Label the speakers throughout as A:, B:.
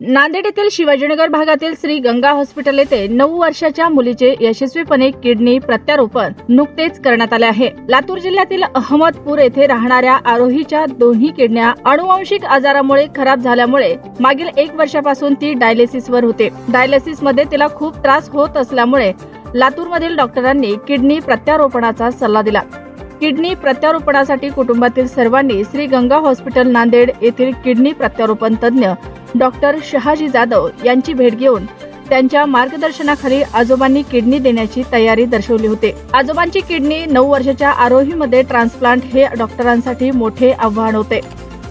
A: नांदेड येथील शिवाजीनगर भागातील श्री गंगा हॉस्पिटल येथे नऊ वर्षाच्या मुलीचे यशस्वीपणे किडनी प्रत्यारोपण नुकतेच करण्यात आले आहे. लातूर जिल्ह्यातील अहमदपूर येथे राहणाऱ्या आरोहीच्या दोन्ही किडन्या अनुवांशिक आजारामुळे खराब झाल्यामुळे मागील एक वर्षापासून ती डायलिसिसवर होते. डायलिसिसमध्ये तिला खूप त्रास होत असल्यामुळे लातूरमधील डॉक्टरांनी किडनी प्रत्यारोपणाचा सल्ला दिला. किडनी प्रत्यारोपणासाठी कुटुंबातील सर्वांनी श्री गंगा हॉस्पिटल नांदेड येथील किडनी प्रत्यारोपण तज्ज्ञ डॉक्टर शहाजी जाधव यांची भेट घेऊन त्यांच्या मार्गदर्शनाखाली आजोबांनी किडनी देण्याची तयारी दर्शवली होती. आजोबांची किडनी नऊ वर्षाच्या आरोहीमध्ये ट्रान्सप्लांट हे डॉक्टरांसाठी मोठे आव्हान होते.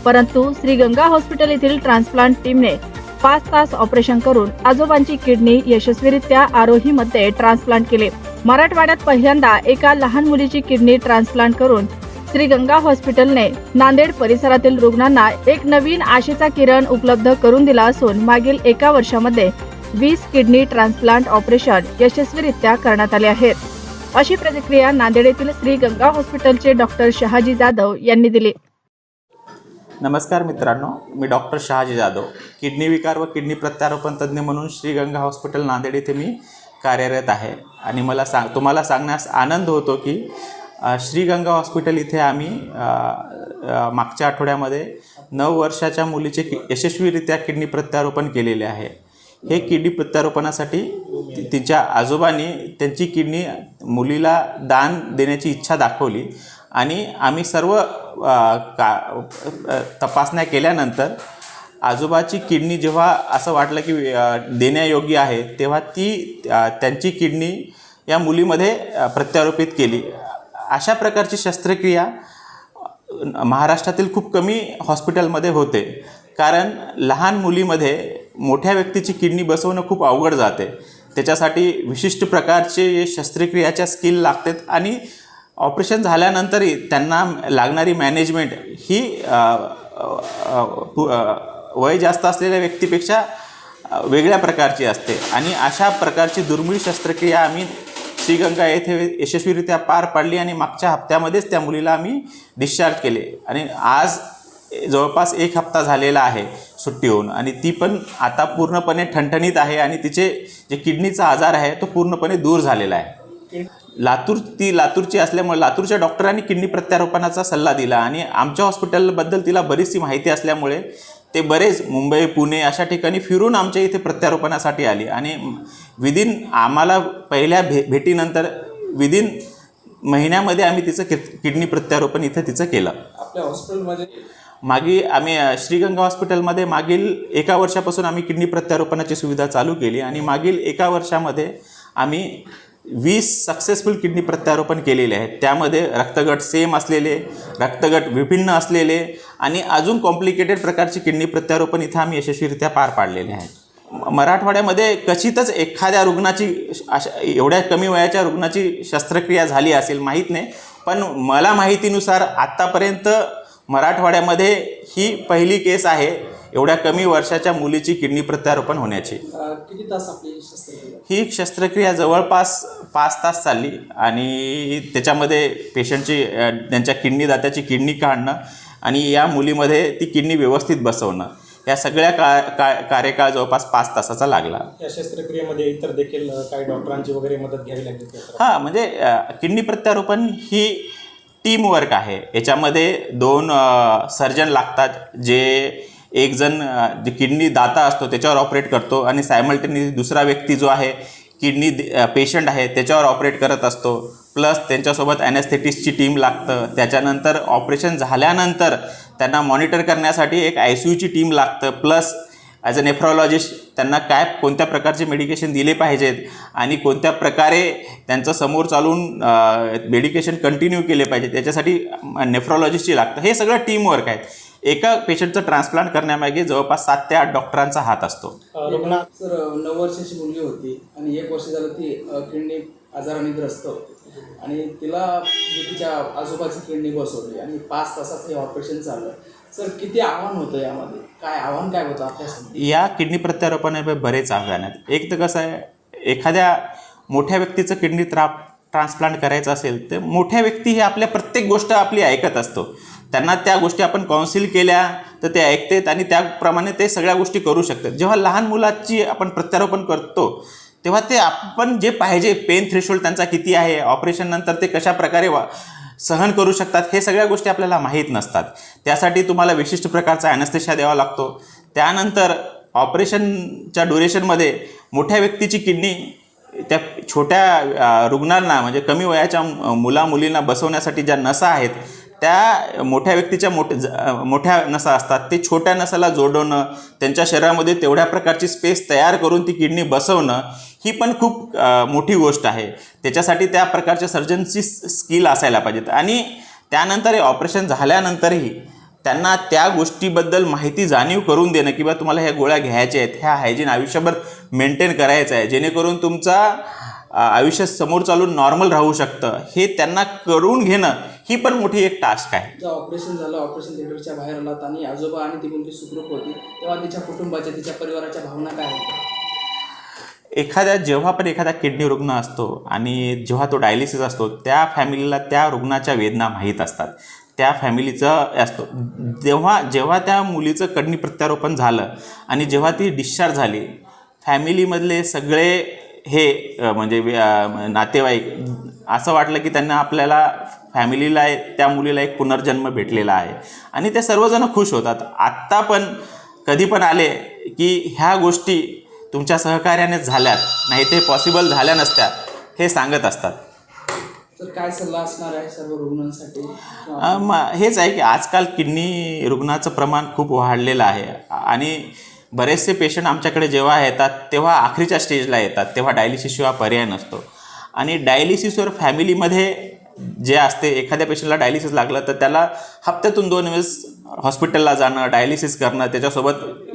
A: परंतु श्रीगंगा हॉस्पिटल येथील ट्रान्सप्लांट टीमने पाच तास ऑपरेशन करून आजोबांची किडनी यशस्वीरित्या आरोहीमध्ये ट्रान्सप्लांट केले. मराठवाड्यात पहिल्यांदा एका लहान मुलीची किडनी ट्रान्सप्लांट करून श्री गंगा हॉस्पिटलने नांदेड परिसरातील रुग्णांना एक नवीन आशेचा किरण उपलब्ध करून दिला असून मागील एका वर्षामध्ये वीस किडनी ट्रान्सप्लांट ऑपरेशन यशस्वीरित्या करण्यात आले आहेत. अशी प्रतिक्रिया नांदेड येथील श्री गंगा हॉस्पिटलचे डॉक्टर शहाजी जाधव यांनी दिली.
B: नमस्कार मित्रांनो मी डॉक्टर शहाजी जाधव किडनी विकार व किडनी प्रत्यारोपण तज्ज्ञ म्हणून श्रीगंगा हॉस्पिटल नांदेड येथे मी कार्यरत आहे. आणि मला सांग तुम्हाला सांगण्यास आनंद होतो की श्रीगंगा हॉस्पिटल इथे आम्ही मागच्या आठवड्यामध्ये नऊ वर्षाच्या मुलीचे कि यशस्वीरित्या किडनी प्रत्यारोपण केलेले आहे. हे किडनी प्रत्यारोपणासाठी तिच्या आजोबांनी त्यांची किडनी मुलीला दान देण्याची इच्छा दाखवली आणि आम्ही सर्व का तपासण्या केल्यानंतर आजोबाची किडनी जेव्हा असं वाटलं की देण्यायोग्य आहे तेव्हा ती त्यांची किडनी या मुलीमध्ये प्रत्यारोपित केली. अशा प्रकारची शस्त्रक्रिया महाराष्ट्रातील खूप कमी हॉस्पिटलमध्ये होते. कारण लहान मुलीमध्ये मोठ्या व्यक्तीची किडनी बसवणं खूप अवघड जाते. त्याच्यासाठी विशिष्ट प्रकारचे शस्त्रक्रियाच्या स्किल लागतात आणि ऑपरेशन झाल्यानंतरही त्यांना लागणारी मॅनेजमेंट ही पु- वय जास्त असलेल्या व्यक्तीपेक्षा वेगळ्या प्रकारची असते. आणि अशा प्रकारची दुर्मिळ शस्त्रक्रिया आम्ही श्रीगंगा येथे यशस्वीरित्या पार पाडली आणि मागच्या हप्त्यामध्येच त्या मुलीला आम्ही डिस्चार्ज केले. आणि आज जवळपास एक हप्ता झालेला आहे सुट्टी होऊन. आणि ती पण आता पूर्णपणे ठणठणीत आहे आणि तिचे जे किडनीचा आजार आहे तो पूर्णपणे दूर झालेला आहे. लातूर ती लातूरची असल्यामुळे लातूरच्या डॉक्टरांनी किडनी प्रत्यारोपणाचा सल्ला दिला आणि आमच्या हॉस्पिटलबद्दल तिला बरीचशी माहिती असल्यामुळे ते बरेच मुंबई पुणे अशा ठिकाणी फिरून आमच्या इथे प्रत्यारोपणासाठी आली. आणि विदिन आम्हाला पहिल्या भे भेटीनंतर विदिन महिन्यामध्ये आम्ही तिचं कि किडनी प्रत्यारोपण इथं तिचं केलं.
C: आपल्या हॉस्पिटलमध्ये?
B: मागे आम्ही श्रीगंगा हॉस्पिटलमध्ये मागील एका वर्षापासून आम्ही किडनी प्रत्यारोपणाची सुविधा चालू केली आणि मागील एका वर्षामध्ये आम्ही वीस सक्सेसफुल किडनी प्रत्यारोपण केलेले आहेत. त्यामध्ये रक्तगट सेम असलेले रक्तगट विभिन्न असलेले आणि अजून कॉम्प्लिकेटेड प्रकारची किडनी प्रत्यारोपण इथं आम्ही यशस्वीरित्या पार पाडलेले आहेत. मराठवाड्यामध्ये क्वचितच एखाद्या रुग्णाची अशा एवढ्या कमी वयाच्या रुग्णाची शस्त्रक्रिया झाली असेल माहीत नाही. पण मला माहितीनुसार आत्तापर्यंत मराठवाड्यामध्ये ही पहिली केस आहे एवढ्या कमी वर्षाच्या मुलीची किडनी प्रत्यारोपण होण्याची.
C: अं, किती तास आपली शस्त्रक्रिया?
B: ही शस्त्रक्रिया जवळपास पाच तास चालली आणि त्याच्यामध्ये पेशंटची त्यांच्या किडनी दात्याची किडनी काढणं आणि या मुलीमध्ये ती किडनी व्यवस्थित बसवणं. या सगळ्या का, का कार्यकाळ जवळपास पाच तासाचा लागला.
C: या शस्त्रक्रियेमध्ये इतर देखील काही डॉक्टरांची वगैरे मदत घ्यावी लागली?
B: हां म्हणजे किडनी प्रत्यारोपण ही टीमवर्क आहे. याच्यामध्ये दोन सर्जन लागतात जे एक जण जे किडनी दाता असतो त्याच्यावर ऑपरेट करतो आणि सायमल्टेनियस दुसरा व्यक्ती जो आहे किडनी पेशंट आहे त्याच्यावर ऑपरेट करत असतो. प्लस त्यांच्यासोबत ॲनेस्थेटिस्टची टीम लागतं. त्याच्यानंतर ऑपरेशन झाल्यानंतर त्यांना मॉनिटर करण्यासाठी एक आय सी यूची टीम लागतं. प्लस ॲज अ नेफ्रॉलॉजिस्ट त्यांना काय कोणत्या प्रकारचे मेडिकेशन दिले पाहिजेत आणि कोणत्या प्रकारे त्यांचं समोर चालून मेडिकेशन कंटिन्यू केले पाहिजे त्याच्यासाठी नेफ्रॉलॉजिस्टची लागतं. हे सगळं टीमवर्क आहे. एका पेशंटचं ट्रान्सप्लांट करण्यामागे जवळपास सात ते आठ डॉक्टरांचा हात असतो.
D: सर नऊ वर्षाची मुलगी होती आणि एक वर्ष झालं ती किडनी आजाराने ग्रस्त होती. आणि तिला तिच्या आजोबाची किडनी बसवली आणि पाच तासाचं हे ऑपरेशन चाललं सर किती आव्हान होतं यामध्ये? काय आव्हान काय होतं आपल्यासाठी
B: या किडनी प्रत्यारोपणामध्ये बरेच आव्हान आहेत. एक तर कसं आहे एखाद्या मोठ्या व्यक्तीचं किडनी त्रा ट्रान्सप्लांट करायचं असेल तर मोठ्या व्यक्ती ही आपल्या प्रत्येक गोष्ट आपली ऐकत असतो. त्यांना त्या गोष्टी आपण काउन्सिल केल्या तर ते ऐकतात आणि त्याप्रमाणे ते सगळ्या गोष्टी करू शकतात. जेव्हा लहान मुलाची आपण प्रत्यारोपण करतो तेव्हा ते आपण जे पाहिजे पेन थ्रेशोल्ड त्यांचा किती आहे ऑपरेशन नंतर ते कशा प्रकारे वा सहन करू शकतात हे सगळ्या गोष्टी आपल्याला माहीत नसतात. त्यासाठी तुम्हाला विशिष्ट प्रकारचा ॲनस्थेशिया द्यावा लागतो. त्यानंतर ऑपरेशनच्या ड्युरेशनमध्ये मोठ्या व्यक्तीची किडनी त्या छोट्या रुग्णांना म्हणजे कमी वयाच्या मुला मुलींना बसवण्यासाठी ज्या नसा आहेत त्या मोठ्या व्यक्तीच्या मोठ ज- मोठ्या नसा असतात. ते छोट्या नसाला जोडवणं त्यांच्या शरीरामध्ये तेवढ्या प्रकारची स्पेस तयार करून ती किडनी बसवणं ही पण खूप मोठी गोष्ट आहे. त्याच्यासाठी त्या प्रकारच्या सर्जनची स्किल असायला पाहिजेत. आणि त्यानंतर हे ऑपरेशन झाल्यानंतरही त्यांना त्या गोष्टीबद्दल माहिती जाणीव करून देणं किंवा तुम्हाला ह्या गोळ्या घ्यायच्या आहेत ह्या हायजीन आयुष्यभर मेंटेन करायचं आहे जेणेकरून तुमचा आयुष्य समोर चालून नॉर्मल राहू शकतं हे त्यांना करून घेणं ही पण मोठी एक टास्क आहे.
D: ऑपरेशन झालं ऑपरेशन थिएटरच्या बाहेर आला आणि आजोबा आणि ती मुलगी सुखरूप होती तेव्हा तिच्या कुटुंबाच्या तिच्या परिवाराच्या भावना काय होत्या?
B: एखाद्या जेव्हा पण एखादा किडनी रुग्ण असतो आणि जेव्हा तो डायलिसिस असतो त्या फॅमिलीला त्या रुग्णाच्या वेदना माहीत असतात. त्या फॅमिलीचं असतो. जेव्हा जेव्हा त्या मुलीचं किडनी प्रत्यारोपण झालं आणि जेव्हा ती डिस्चार्ज झाली फॅमिलीमधले सगळे हे म्हणजे नातेवाईक असं वाटलं की त्यांना आपल्याला फॅमिलीला त्या मुलीला एक पुनर्जन्म भेटलेला आहे. आणि ते सर्वजण खुश होतात. आत्ता पण कधी पण आले की ह्या गोष्टी तुमच्या सहकार्याने झाल्यात नाही ते पॉसिबल झाल्या नसत्या हे सांगत असतात.
D: तर काय सल्ला असणार आहे सर्व रुग्णांसाठी? किंवा
B: अ, म हेच आहे की आजकाल किडनी रुग्णाचं प्रमाण खूप वाढलेलं आहे. आणि बरेचसे पेशंट आमच्याकडे जेव्हा येतात तेव्हा आखरीच्या स्टेजला येतात तेव्हा डायलिसिसशिवाय पर्याय नसतो. आणि डायलिसिसवर फॅमिलीमध्ये जे असते एखाद्या पेशंटला डायलिसिस लागलं तर त्याला हप्त्यातून दोन वेळेस हॉस्पिटलला जाणं डायलिसिस करणं त्याच्यासोबत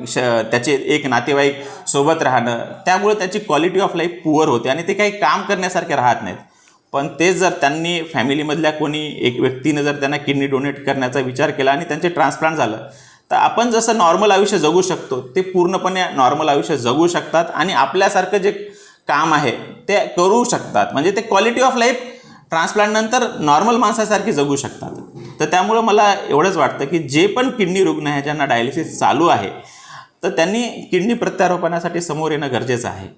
B: श त्याचे एक नातेवाईक सोबत राहणं त्यामुळे त्याची क्वालिटी ऑफ लाईफ पुअर होते आणि ते काही काम करण्यासारखे राहत नाहीत. पण तेच जर त्यांनी फॅमिलीमधल्या कोणी एक व्यक्तीनं जर त्यांना किडनी डोनेट करण्याचा विचार केला आणि त्यांचे ट्रान्सप्लांट झालं तर आपण जसं नॉर्मल आयुष्य जगू शकतो ते पूर्णपणे नॉर्मल आयुष्य जगू शकतात आणि आपल्यासारखं जे काम आहे ते करू शकतात. म्हणजे ते क्वालिटी ऑफ लाईफ ट्रान्सप्लांटनंतर नॉर्मल माणसासारखी जगू शकतात. तर त्यामुळं मला एवढंच वाटतं की जे पण किडनी रुग्ण आहे ज्यांना डायलिसिस चालू आहे तर त्यांनी किडनी प्रत्यारोपणासाठी समोर येणं गरजेचं आहे.